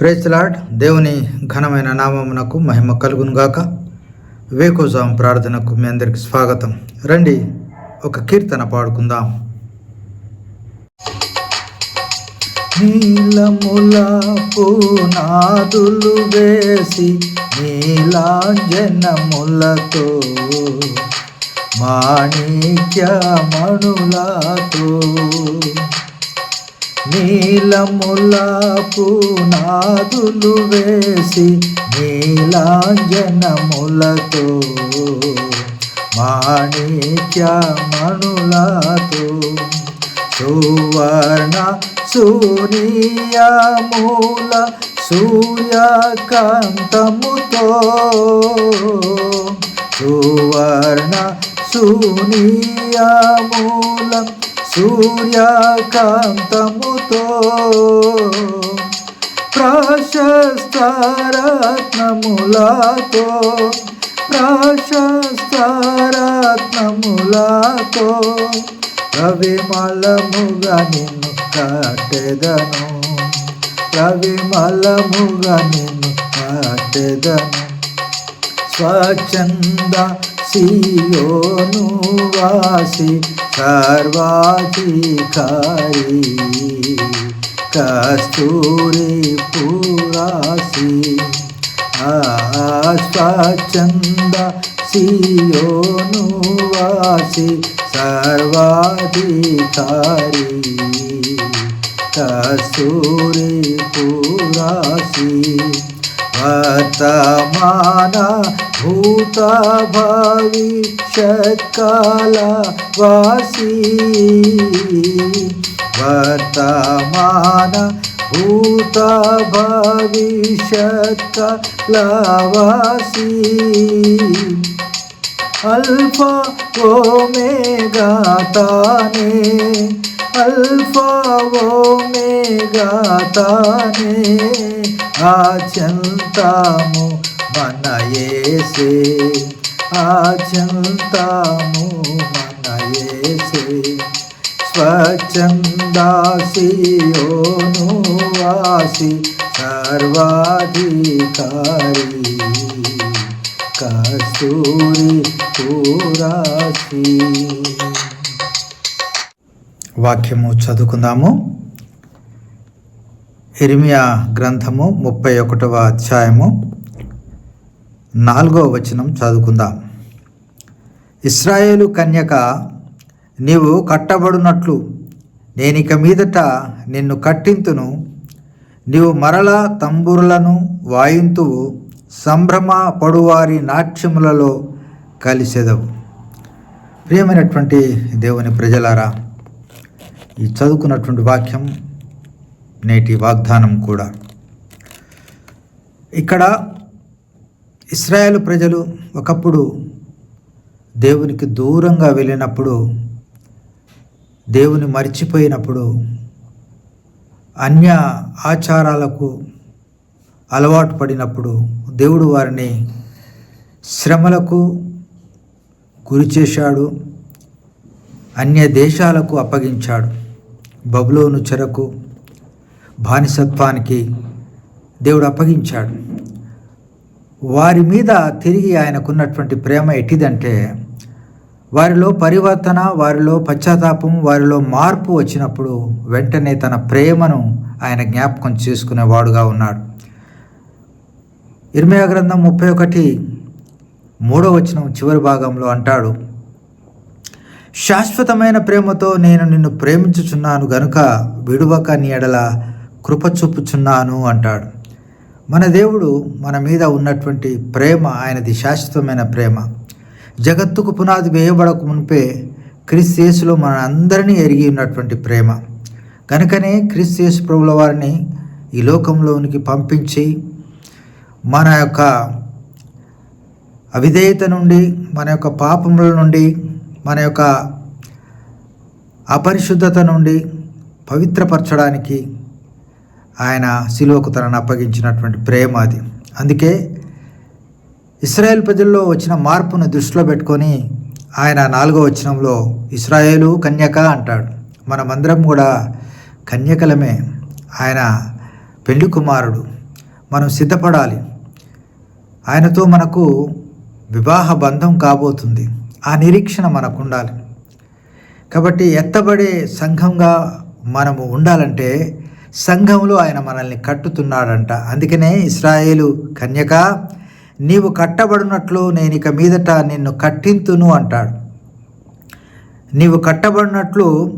ప్రేజ్లాడ్ దేవుని ఘనమైన నామమునకు మహిమ కలుగునుగాక వేకోజాం ప్రార్థనకు మీ అందరికి స్వాగతం. రండి ఒక కీర్తన పాడుకుందాం. నీలముల పూనాదులు వేసి నీలాంజనములతో మాణిక్యమణులతో నీలముల నాదులు వేసి నీలాంజనములతో మాణిక్యమణులతో సువర్ణ సూర్యమూల సూర్యకాంతముతో సువర్ణ సూర్యమూల సూర్యకాంతముతో ప్రశస్తరత్నములతో ప్రశస్తరత్నములతో రవిమలముగా నిన్ను కట్టెదను రవిమలముగా నిన్ను కట్టెదను స్వచ్ఛంద సియోను వాసి సర్వాధికారి కస్తూరి పురాసి ఆ స్వచ్ఛంద సియోను వాసి वर्तमान भूत भविष्यत्काल वासी। वर्तमान भूत भविष्यत्कालवासी अल्फ़ा ओमेगा ताने अल्फ़ा ओमेगा ताने తానే ఆచంతాము మన ఏసే ఆచంతాము మన ఏసే స్వచ్ఛందాసియోను వాసి సర్వాధికారి. కస్తూరి పూరాసి వాక్యము చదువుకుందాము. ఇర్మియా గ్రంథము ముప్పై ఒకటవ అధ్యాయము నాలుగవ వచనం చదువుకుందాం. ఇస్రాయేలు కన్యక నీవు కట్టబడినట్లు నేనిక మీదట నిన్ను కట్టింతును. నీవు మరల తంబురులను వాయింతువు సంభ్రమ పడువారి నాట్యములలో కలిసెదవు. ప్రియమైనటువంటి దేవుని ప్రజలారా ఈ చదువుకున్నటువంటి వాక్యం నేటి వాగ్దానం కూడా. ఇక్కడ ఇస్రాయేల్ ప్రజలు ఒకప్పుడు దేవునికి దూరంగా వెళ్ళినప్పుడు దేవుని మర్చిపోయినప్పుడు అన్య ఆచారాలకు అలవాటు పడినప్పుడు దేవుడు వారిని శ్రమలకు గురి చేశాడు అన్య దేశాలకు అప్పగించాడు. బబులోను చెరకు బానిసత్వానికి దేవుడు అప్పగించాడు. వారి మీద తిరిగి ఆయనకున్నటువంటి ప్రేమ ఎట్టిదంటే వారిలో పరివర్తన వారిలో పశ్చాత్తాపం వారిలో మార్పు వచ్చినప్పుడు వెంటనే తన ప్రేమను ఆయన జ్ఞాపకం చేసుకునేవాడుగా ఉన్నాడు. ఇర్మయ గ్రంథం ముప్పై ఒకటి మూడో వచనం చివరి భాగంలో అంటాడు శాశ్వతమైన ప్రేమతో నేను నిన్ను ప్రేమించుచున్నాను గనుక విడువక నీ ఎడల కృప చూపుచున్నాను అంటాడు. మన దేవుడు మన మీద ఉన్నటువంటి ప్రేమ ఆయనది శాశ్వతమైన ప్రేమ. జగత్తుకు పునాది వేయబడక మునిపే క్రిస్యేసులో మన అందరినీ ఎరిగి ఉన్నటువంటి ప్రేమ. కనుకనే క్రిస్యేసు ప్రభుల వారిని ఈ లోకంలోనికి పంపించి మన యొక్క అవిధేయత నుండి మన యొక్క పాపముల నుండి మన యొక్క అపరిశుద్ధత నుండి పవిత్రపరచడానికి ఆయన శిలువకు తనను అప్పగించినటువంటి ప్రేమ అది. అందుకే ఇస్రాయేల్ ప్రజల్లో వచ్చిన మార్పును దృష్టిలో పెట్టుకొని ఆయన నాలుగో వచనంలో ఇస్రాయేలు కన్యక అంటాడు. మనమందరం కూడా కన్యకలమే. ఆయన పెళ్ళి కుమారుడు. మనం సిద్ధపడాలి. ఆయనతో మనకు వివాహ బంధం కాబోతుంది. ఆ నిరీక్షణ మనకు ఉండాలి కాబట్టి ఎత్తబడే సంఘంగా మనము ఉండాలంటే సంఘంలో ఆయన మనల్ని కట్టుతున్నాడంట. అందుకనే ఇస్రాయేలు కన్యక నీవు కట్టబడినట్లు నేను ఇక మీదట నిన్ను కట్టింతును అంటాడు. నీవు కట్టబడినట్లు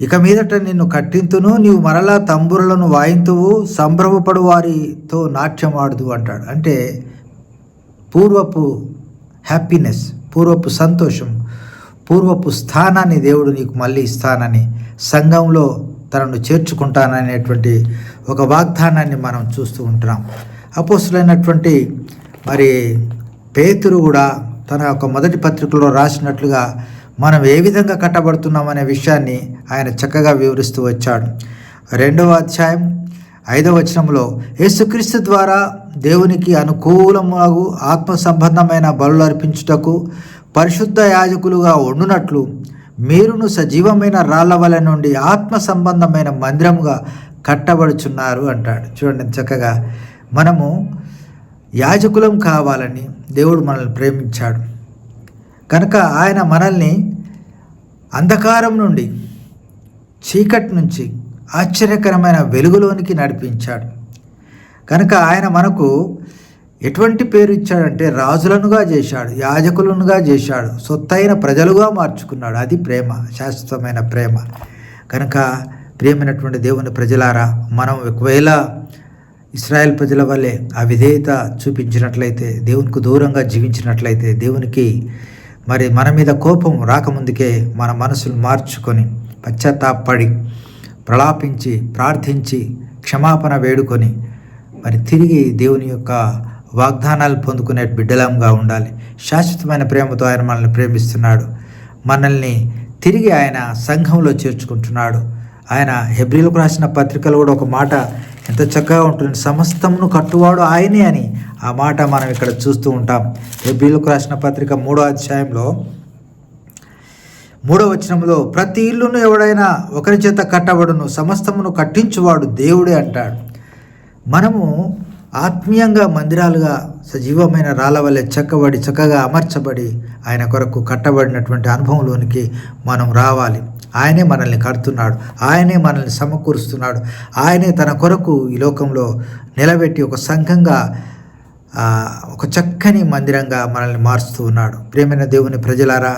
ఇక మీదట నిన్ను కట్టింతును నీవు మరలా తంబురులను వాయింతువు సంభ్రమపడు వారితో నాట్యం ఆడుదు అంటాడు. అంటే పూర్వపు హ్యాపీనెస్ పూర్వపు సంతోషం పూర్వపు స్థానాన్ని దేవుడు నీకు మళ్ళీ ఇస్తానని సంఘంలో తనను చేర్చుకుంటాననేటువంటి ఒక వాగ్దానాన్ని మనం చూస్తూ ఉంటున్నాం అపోసులైనటువంటి మరి పేతురు కూడా తన యొక్క మొదటి పత్రికలో రాసినట్లుగా మనం ఏ విధంగా కట్టబడుతున్నామనే విషయాన్ని ఆయన చక్కగా వివరిస్తూ వచ్చాడు. రెండవ అధ్యాయం ఐదవ వచనంలో యేసుక్రీస్తు ద్వారా దేవునికి అనుకూలముగు ఆత్మ సంబంధమైన బలులు అర్పించుటకు పరిశుద్ధ యాజకులుగా ఉండునట్లు మీరును సజీవమైన రాళ్ళ వలె నుండి ఆత్మ సంబంధమైన మందిరముగా కట్టబడుచున్నారు అంటాడు. చూడండి చక్కగా. మనము యాజకులం కావాలని దేవుడు మనల్ని ప్రేమించాడు. కనుక ఆయన మనల్ని అంధకారం నుండి చీకటి నుంచి ఆశ్చర్యకరమైన వెలుగులోనికి నడిపించాడు. కనుక ఆయన మనకు ఎటువంటి పేరు ఇచ్చాడంటే రాజులనుగా చేశాడు యాజకులనుగా చేశాడు సొత్తైన ప్రజలుగా మార్చుకున్నాడు. అది ప్రేమ శాశ్వతమైన ప్రేమ. కనుక ప్రేమైనటువంటి దేవుని ప్రజలారా మనం ఒకవేళ ఇస్రాయెల్ ప్రజల వల్లే ఆ విధేయత చూపించినట్లయితే దేవునికి దూరంగా జీవించినట్లయితే దేవునికి మరి మన మీద కోపం రాకముందుకే మన మనసులు మార్చుకొని పశ్చాత్తాపడి ప్రలాపించి ప్రార్థించి క్షమాపణ వేడుకొని మరి తిరిగి దేవుని యొక్క వాగ్దానాలు పొందుకునే బిడ్డలంగా ఉండాలి. శాశ్వతమైన ప్రేమతో ఆయన మనల్ని ప్రేమిస్తున్నాడు. మనల్ని తిరిగి ఆయన సంఘంలో చేర్చుకుంటున్నాడు. ఆయన హెబ్రిలకు రాసిన పత్రికలు కూడా ఒక మాట ఎంత చక్కగా ఉంటుంది. సమస్తమును కట్టువాడు ఆయనే అని ఆ మాట మనం ఇక్కడ చూస్తూ ఉంటాం. హెబ్రిలకు రాసిన పత్రిక మూడో అధ్యాయంలో మూడో వచనంలో ప్రతి ఇల్లును ఎవడైనా ఒకరి చేత కట్టబడును సమస్తమును కట్టించువాడు దేవుడే అంటాడు. మనము ఆత్మీయంగా మందిరాలుగా సజీవమైన రాళ్ళ వల్లే చక్కబడి చక్కగా అమర్చబడి ఆయన కొరకు కట్టబడినటువంటి అనుభవంలోనికి మనం రావాలి. ఆయనే మనల్ని కడుతున్నాడు. ఆయనే మనల్ని సమకూరుస్తున్నాడు. ఆయనే తన కొరకు ఈ లోకంలో నిలబెట్టి ఒక సంఘంగా ఒక చక్కని మందిరంగా మనల్ని మారుస్తూ ఉన్నాడు. ప్రేమైన దేవుని ప్రజలారా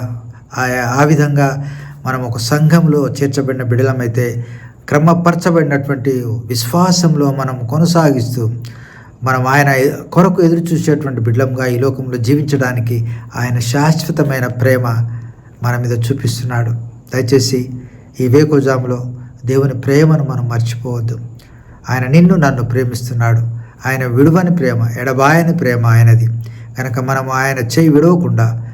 ఆ విధంగా మనం ఒక సంఘంలో చేర్చబడిన బిడలమైతే క్రమపరచబడినటువంటి విశ్వాసంలో మనం కొనసాగిస్తూ మనం ఆయన కొరకు ఎదురు చూసేటువంటి బిడ్లంగా ఈ లోకంలో జీవించడానికి ఆయన శాశ్వతమైన ప్రేమ మన మీద చూపిస్తున్నాడు. దయచేసి ఈ వేకోజాములో దేవుని ప్రేమను మనం మర్చిపోవద్దు. ఆయన నిన్ను నన్ను ప్రేమిస్తున్నాడు. ఆయన విడువని ప్రేమ ఎడబాయని ప్రేమ ఆయనది. కనుక మనం ఆయన చేయి విడవకుండా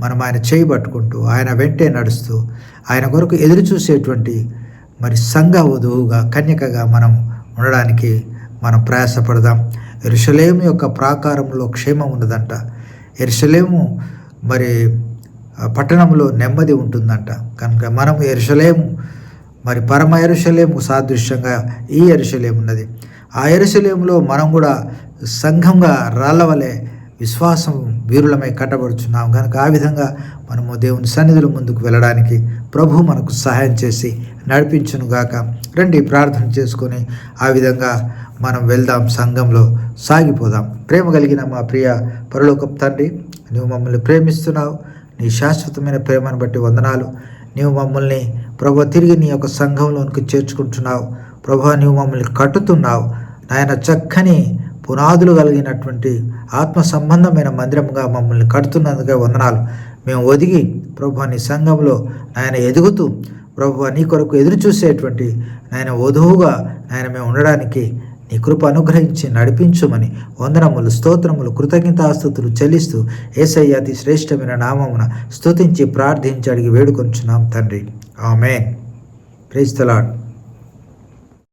మనం ఆయన చేయి పట్టుకుంటూ ఆయన వెంటే నడుస్తూ ఆయన కొరకు ఎదురు చూసేటువంటి మరి సంఘ వధువుగా కన్యకగా మనం ఉండడానికి మనం ప్రయాసపడదాం. ఎరుషలేము యొక్క ప్రాకారంలో క్షేమం ఉన్నదంట. ఎరుషలేము మరి పట్టణంలో నెమ్మది ఉంటుందంట. కనుక మనం ఎరుషలేము మరి పరమ ఎరుషలేము సాదృశ్యంగా ఈ ఎరుషలేము ఉన్నది. ఆ ఎరుషలేములో మనం కూడా సంఘంగా రాళ్ళవలే విశ్వాసం వీరులమై కట్టబడుచున్నాం కనుక ఆ విధంగా మనము దేవుని సన్నిధుల ముందుకు వెళ్ళడానికి ప్రభు మనకు సహాయం చేసి నడిపించునుగాక. రండి ప్రార్థన చేసుకొని ఆ విధంగా మనం వెళ్దాం సంఘంలో. సాగిపోదాం. ప్రేమ కలిగిన మా ప్రియ పరలోకం తండ్రి నువ్వు మమ్మల్ని ప్రేమిస్తున్నావు. నీ శాశ్వతమైన ప్రేమను బట్టి వందనాలు. నీవు మమ్మల్ని ప్రభు తిరిగి నీ యొక్క సంఘంలోనికి చేర్చుకుంటున్నావు. ప్రభు నీవు మమ్మల్ని కట్టుతున్నావు. నాయన చక్కని పునాదులు కలిగినటువంటి ఆత్మ సంబంధమైన మందిరంగా మమ్మల్ని కడుతున్నందుకే వందనాలు. మేము ఒదిగి ప్రభు నీ సంఘంలో ఆయన ఎదుగుతూ ప్రభు నీ కొరకు ఎదురు చూసేటువంటి నాయన వధువుగా ఆయన మేము ఉండడానికి నీ కృప అనుగ్రహించి నడిపించుమని వందనములు స్తోత్రములు కృతజ్ఞతాస్తుతులు చెల్లిస్తూ ఏసయ్య అతి శ్రేష్టమైన నామమున స్తుతించి ప్రార్థించి అడిగి వేడుకొంచున్నాం తండ్రి. ఆమెన్. ప్రైజ్ తలాడ్